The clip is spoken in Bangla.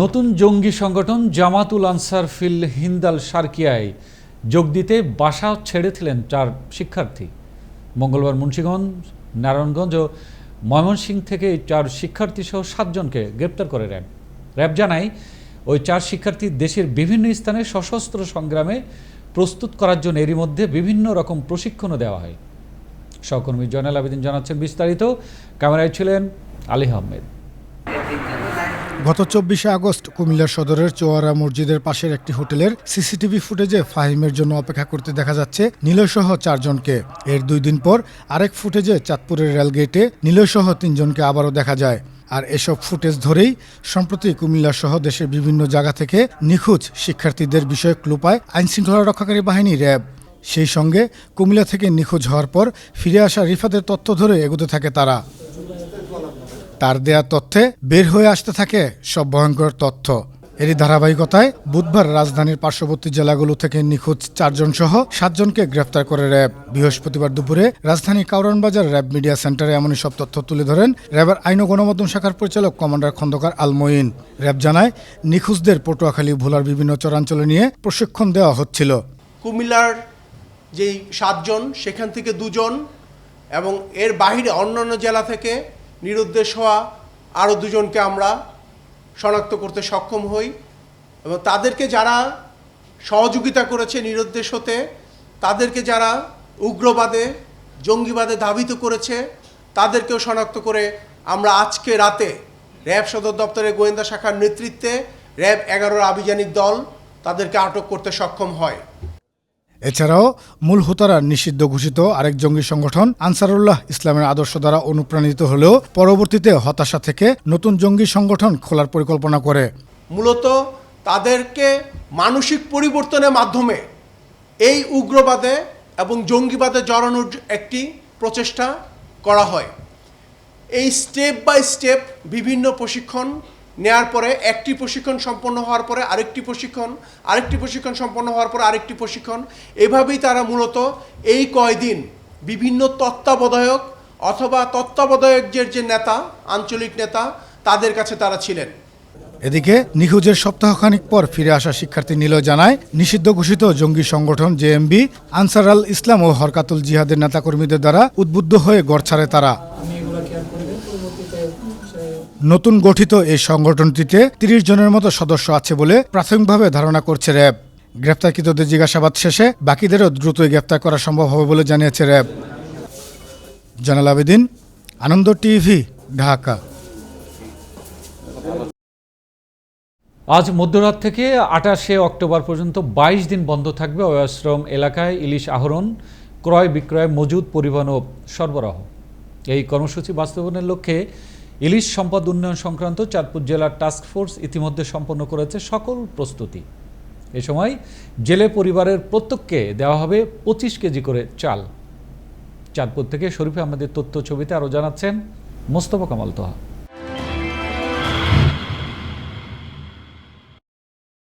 নতুন জঙ্গি সংগঠন জামাতুল আনসার ফিল হিন্দাল সার্কিয়ায় যোগ দিতে বাসা ছেড়েছিলেন চার শিক্ষার্থী। মঙ্গলবার মুন্সীগঞ্জ, নারায়ণগঞ্জ ও ময়মনসিংহ থেকে চার শিক্ষার্থী সহ সাতজনকে গ্রেপ্তার করে র্যাব। র্যাব জানায়, ওই চার শিক্ষার্থী দেশের বিভিন্ন স্থানে সশস্ত্র সংগ্রামে প্রস্তুত করার জন্য এরই মধ্যে বিভিন্ন রকম প্রশিক্ষণও দেওয়া হয়। সহকর্মী জয়নাল আবেদিন জানাচ্ছেন বিস্তারিত। ক্যামেরায় ছিলেন আলী আহমেদ। গত চব্বিশে আগস্ট কুমিল্লা সদরের চোয়ারা মসজিদের পাশের একটি হোটেলের সিসিটিভি ফুটেজে ফাহিমের জন্য অপেক্ষা করতে দেখা যাচ্ছে নীলসহ চারজনকে। এর দুই দিন পর আরেক ফুটেজে চাঁদপুরের রেলগেটে নীলসহ তিনজনকে আবারও দেখা যায়। আর এসব ফুটেজ ধরেই সম্প্রতি কুমিল্লা সহ দেশের বিভিন্ন জায়গা থেকে নিখোঁজ শিক্ষার্থীদের বিষয়ে ক্লু পায় আইনশৃঙ্খলা রক্ষাকারী বাহিনী র্যাব। সেই সঙ্গে কুমিল্লা থেকে নিখোঁজ হওয়ার পর ফিরে আসা রিফাদের তথ্য ধরে এগোতে থাকে তারা। তার দেয়া তথ্যে বের হয়ে আসতে থাকে সব ভয়ঙ্কর তথ্য। এরই ধারাবাহিকতায় বুধবার রাজধানীর পার্শ্ববর্তী জেলাগুলো থেকে নিখোঁজ চারজন সহ সাতজনকে গ্রেফতার করে র্যাব। বৃহস্পতিবার দুপুরে রাজধানী কাউরান বাজার র্যাব মিডিয়া সেন্টারে এমনই সব তথ্য তুলে ধরেন র্যাবের আইন ও গণমাধ্যম শাখার পরিচালক কমান্ডার খন্দকার আলমঈন। র্যাব জানায়, নিখোঁজদের পটুয়াখালী, ভোলার বিভিন্ন চরাঞ্চলে নিয়ে প্রশিক্ষণ দেওয়া হচ্ছিল। কুমিল্লার যেই সাতজন, সেখান থেকে দুজন এবং এর বাইরে অন্যান্য জেলা থেকে নিরুদ্দেশ হওয়া আরও দুজনকে আমরা শনাক্ত করতে সক্ষম হই এবং তাদেরকে যারা সহযোগিতা করেছে নিরুদ্দেশ হতে, তাদেরকে যারা উগ্রবাদে, জঙ্গিবাদে ধাবিত করেছে, তাদেরকেও শনাক্ত করে আমরা আজকে রাতে র্যাব সদর দপ্তরের গোয়েন্দা শাখার নেতৃত্বে র্যাব এগারোর আভিযানিক দল তাদেরকে আটক করতে সক্ষম হয়। এছাড়াও মূল হোতারা নিষিদ্ধ ঘোষিত আরেক জঙ্গি সংগঠন আনসারুল্লাহ ইসলামের আদর্শ দ্বারা অনুপ্রাণিত হলেও পরবর্তীতে হতাশা থেকে নতুন জঙ্গি সংগঠন খোলার পরিকল্পনা করে। মূলত তাদেরকে মানসিক পরিবর্তনের মাধ্যমে এই উগ্রবাদে এবং জঙ্গিবাদে জড়ানোর একটি প্রচেষ্টা করা হয়। এই স্টেপ বাই স্টেপ বিভিন্ন প্রশিক্ষণ নেয়ার পরে একটি প্রশিক্ষণ সম্পন্ন হওয়ার পরে আরেকটি প্রশিক্ষণ আরেকটি প্রশিক্ষণ সম্পন্ন হওয়ার পরে আরেকটি প্রশিক্ষণ। এভাবেই তারা মূলত এই কয়দিন বিভিন্ন তত্ত্বাবধায়ক অথবা তত্ত্বাবধায়কের যে নেতা, আঞ্চলিক নেতা, তাদের কাছে তারা ছিলেন। এদিকে নিখোঁজের সপ্তাহখানিক পর ফিরে আসা শিক্ষার্থী নীল জানায়, নিষিদ্ধ ঘোষিত জঙ্গি সংগঠন জেএমবি আনসার আল ইসলাম ও হরকাতুল জিহাদের নেতাকর্মীদের দ্বারা উদ্বুদ্ধ হয়ে গড় ছাড়ে তারা। নতুন গঠিত এই সংগঠনটিতে তিরিশ জনের মতো সদস্য আছে বলে প্রাথমিকভাবে ধারণা করছে র্যাব। গ্রেপ্তারকৃতদের জিজ্ঞাসাবাদ শেষে বাকিদেরও দ্রুতই গ্রেপ্তার করা সম্ভব হবে বলে জানিয়েছে র্যাব। জানাল আবেদিন, আনন্দ টিভি, ঢাকা। আজ মধ্যরাত থেকে আটাশে অক্টোবর পর্যন্ত ২২ দিন বন্ধ থাকবে অয়াশ্রম এলাকায় ইলিশ আহরণ, ক্রয় বিক্রয়, মজুদ পরিবহন ও সরবরাহ। এই কর্মসূচি বাস্তবায়নের লক্ষ্যে ইলিশ সম্পদ উন্নয়ন সংক্রান্ত চাঁদপুর জেলার টাস্ক ফোর্স ইতিমধ্যে সম্পন্ন করেছে সকল প্রস্তুতি। এ সময় জেলে পরিবারের প্রত্যেককে দেওয়া হবে পঁচিশ কেজি করে চাল। চাঁদপুর থেকে শরীফে আমাদের তথ্য ছবিতে আরও জানাচ্ছেন মোস্তফা কামাল তোহা।